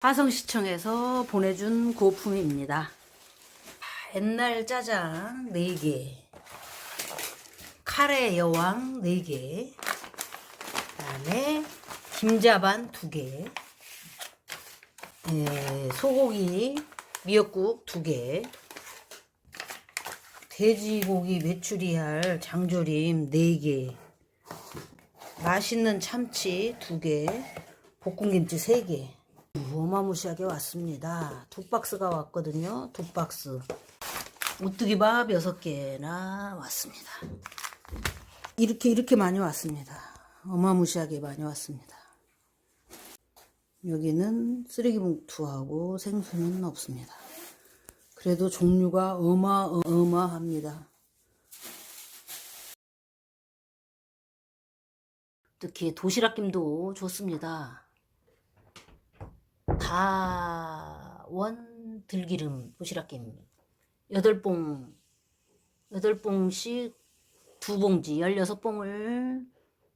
화성시청에서 보내준 고품입니다. 옛날 짜장 4개, 카레 여왕 4개, 그 다음에 김자반 2개, 예, 소고기 미역국 2개, 돼지고기 메추리알 장조림 4개, 맛있는 참치 2개, 볶음김치 3개. 어마무시하게 왔습니다. 두 박스가 왔거든요. 두 박스. 오뚜기밥 6개나 왔습니다. 이렇게 이렇게 많이 왔습니다. 어마무시하게 많이 왔습니다. 여기는 쓰레기 봉투하고 생수는 없습니다. 그래도 종류가 어마어마합니다. 특히 도시락김도 좋습니다. 다원 들기름 도시락김 8봉 8봉씩 두 봉지 16봉을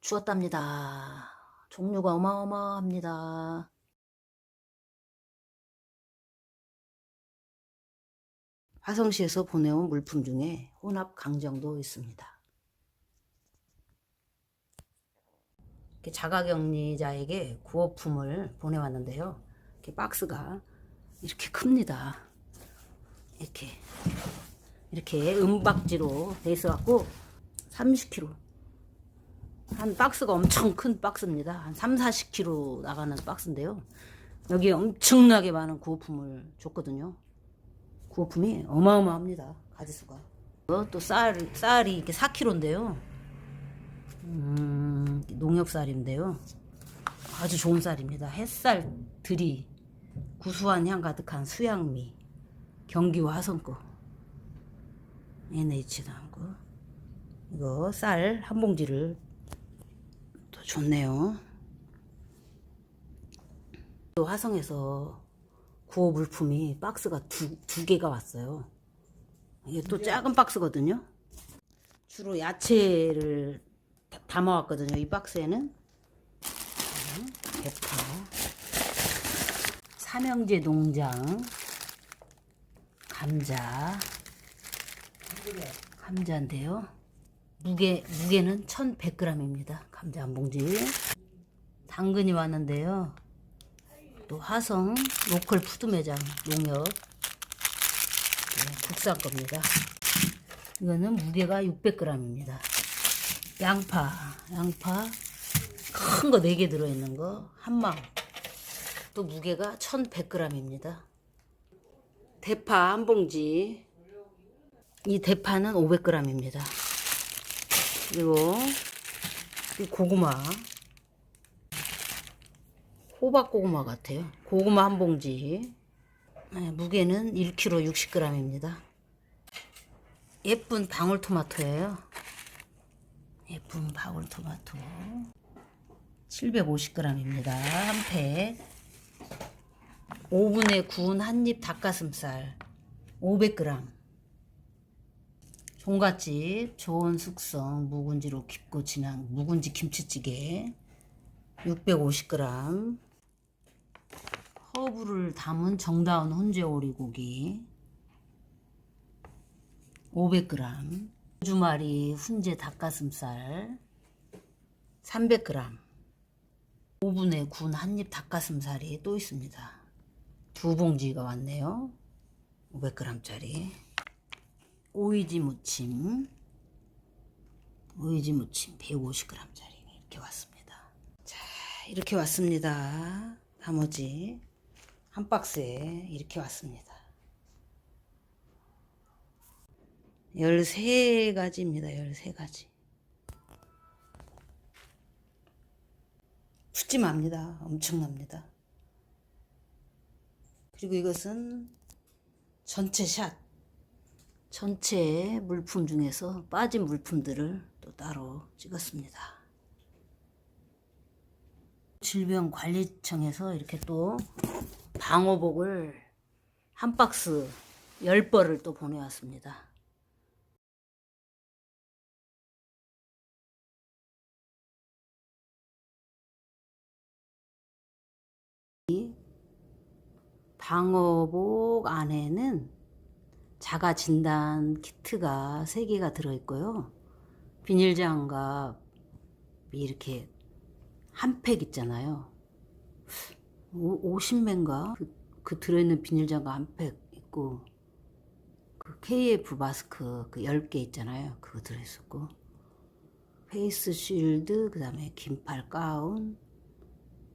주었답니다. 종류가 어마어마합니다. 화성시에서 보내온 물품 중에 혼합 강정도 있습니다. 자가격리자에게 구호품을 보내왔는데요. 이렇게 박스가 이렇게 큽니다. 이렇게 이렇게 은박지로 돼 있어갖고 30kg 한 박스가 엄청 큰 박스입니다. 한 3, 40kg 나가는 박스인데요. 여기에 엄청나게 많은 구호품을 줬거든요. 구호품이 어마어마합니다. 가지수가. 어, 또 쌀, 쌀이 이렇게 4kg인데요. 음, 농협 쌀인데요. 아주 좋은 쌀입니다. 햇살 들이 구수한 향 가득한 수양미 경기 화성거 NH 당구 이거 쌀 한 봉지를 또 줬네요. 또 화성에서 구호 물품이 박스가 두, 두 개가 왔어요. 이게 또 작은 박스거든요. 주로 야채를 다- 담아왔거든요. 이 박스에는 대파, 삼형제 농장, 감자, 감자인데요. 무게 무게는 1,100g입니다. 감자 한 봉지. 당근이 왔는데요. 또 화성 로컬 푸드 매장 농협 네, 국산 겁니다. 이거는 무게가 600g입니다. 양파, 양파 큰 거 4개 들어있는 거 한 망 또 무게가 1100g입니다. 대파 한 봉지 이 대파는 500g입니다. 그리고 이 고구마 호박 고구마 같아요. 고구마 한 봉지 네, 무게는 1kg 60g입니다. 예쁜 방울토마토예요. 예쁜 방울토마토 750g입니다. 한 팩. 오븐에 구운 한 입 닭가슴살 500g. 종갓집 좋은 숙성 묵은지로 깊고 진한 묵은지 김치찌개 650g. 허브를 담은 정다운 훈제 오리고기 500g. 주말이 훈제 닭가슴살 300g. 오븐에 구운 한입 닭가슴살이 또 있습니다. 두 봉지가 왔네요. 500g짜리. 오이지 무침. 오이지 무침 150g짜리 이렇게 왔습니다. 자, 이렇게 왔습니다. 나머지 한 박스에 이렇게 왔습니다. 13가지입니다. 13가지. 푸짐합니다. 엄청납니다. 그리고 이것은 전체 샷. 전체 물품 중에서 빠진 물품들을 또 따로 찍었습니다. 질병관리청에서 이렇게 또 방호복을 한 박스 10벌을 또 보내왔습니다. 방어복 안에는 자가 진단 키트가 3개가 들어있고요. 비닐 장갑이 이렇게 한 팩 있잖아요. 50매인가? 그, 그 들어있는 비닐 장갑 한 팩 있고 그 KF 마스크 그 10개 있잖아요. 그거 들어있었고 페이스 쉴드 그 다음에 긴팔 가운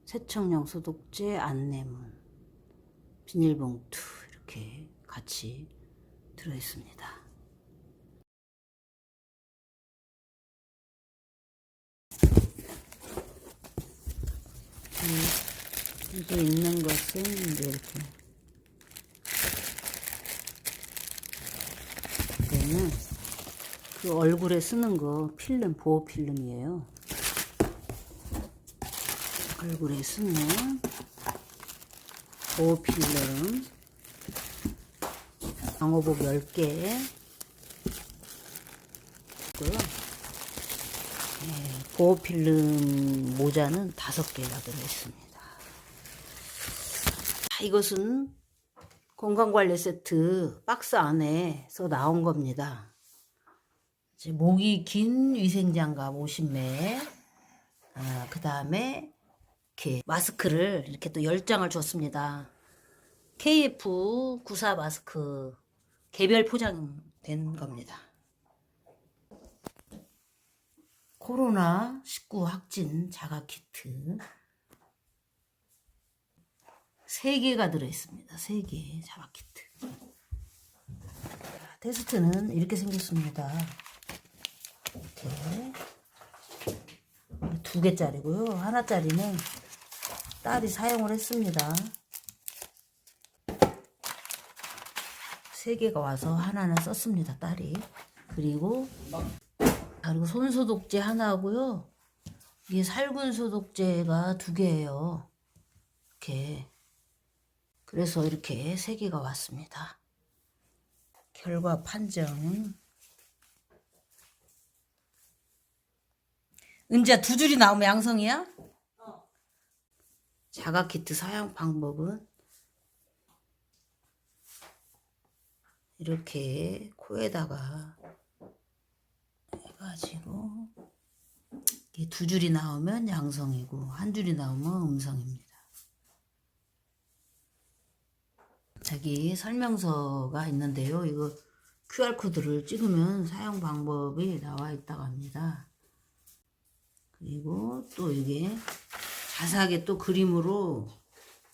세척용 소독제 안내문 비닐봉투 이렇게 같이 들어있습니다. 이- 이게 있는 것은 이렇게 이거는 그 얼굴에 쓰는 거 필름 보호 필름이에요. 얼굴에 쓰는 보호 필름 방호복 10개 있고요. 예, 보호 필름 모자는 5개가 들어있습니다. 자, 이것은 건강관리 세트 박스 안에서 나온 겁니다. 목이 긴 위생장갑 50매, 아, 그 다음에 이렇게 마스크를 이렇게 또 10장을 줬습니다. KF94 마스크 개별 포장된 겁니다. 코로나 19 확진 자가 키트 3개가 들어있습니다. 3개 자가 키트. 자, 테스트는 이렇게 생겼습니다. 이렇게 두 개짜리고요. 하나짜리는 딸이 사용을 했습니다. 세 개가 와서 하나는 썼습니다. 딸이. 그리고 그리고 손 소독제 하나고요. 이게 살균 소독제가 두 개예요. 이렇게. 그래서 이렇게 세 개가 왔습니다. 결과 판정. 은지야 두 줄이 나오면 양성이야? 자가 키트 사용 방법은 이렇게 코에다가 해가지고 두 줄이 나오면 양성이고 한 줄이 나오면 음성입니다. 자기 설명서가 있는데요. 이거 QR 코드를 찍으면 사용 방법이 나와 있다고 합니다. 그리고 또 이게 자세하게 또 그림으로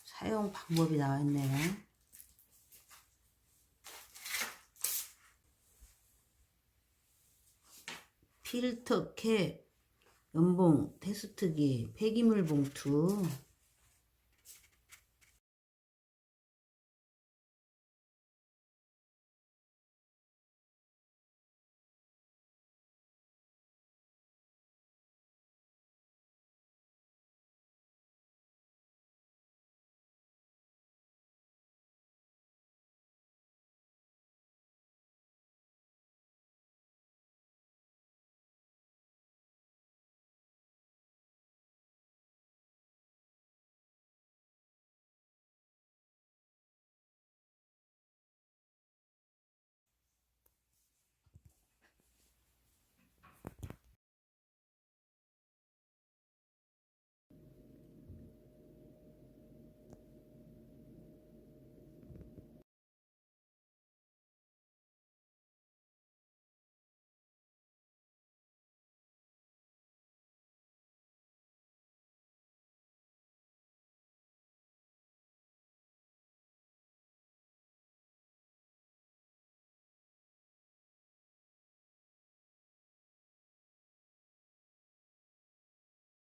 사용 방법이 나와 있네요. 필터 캡, 연봉, 테스트기, 폐기물 봉투,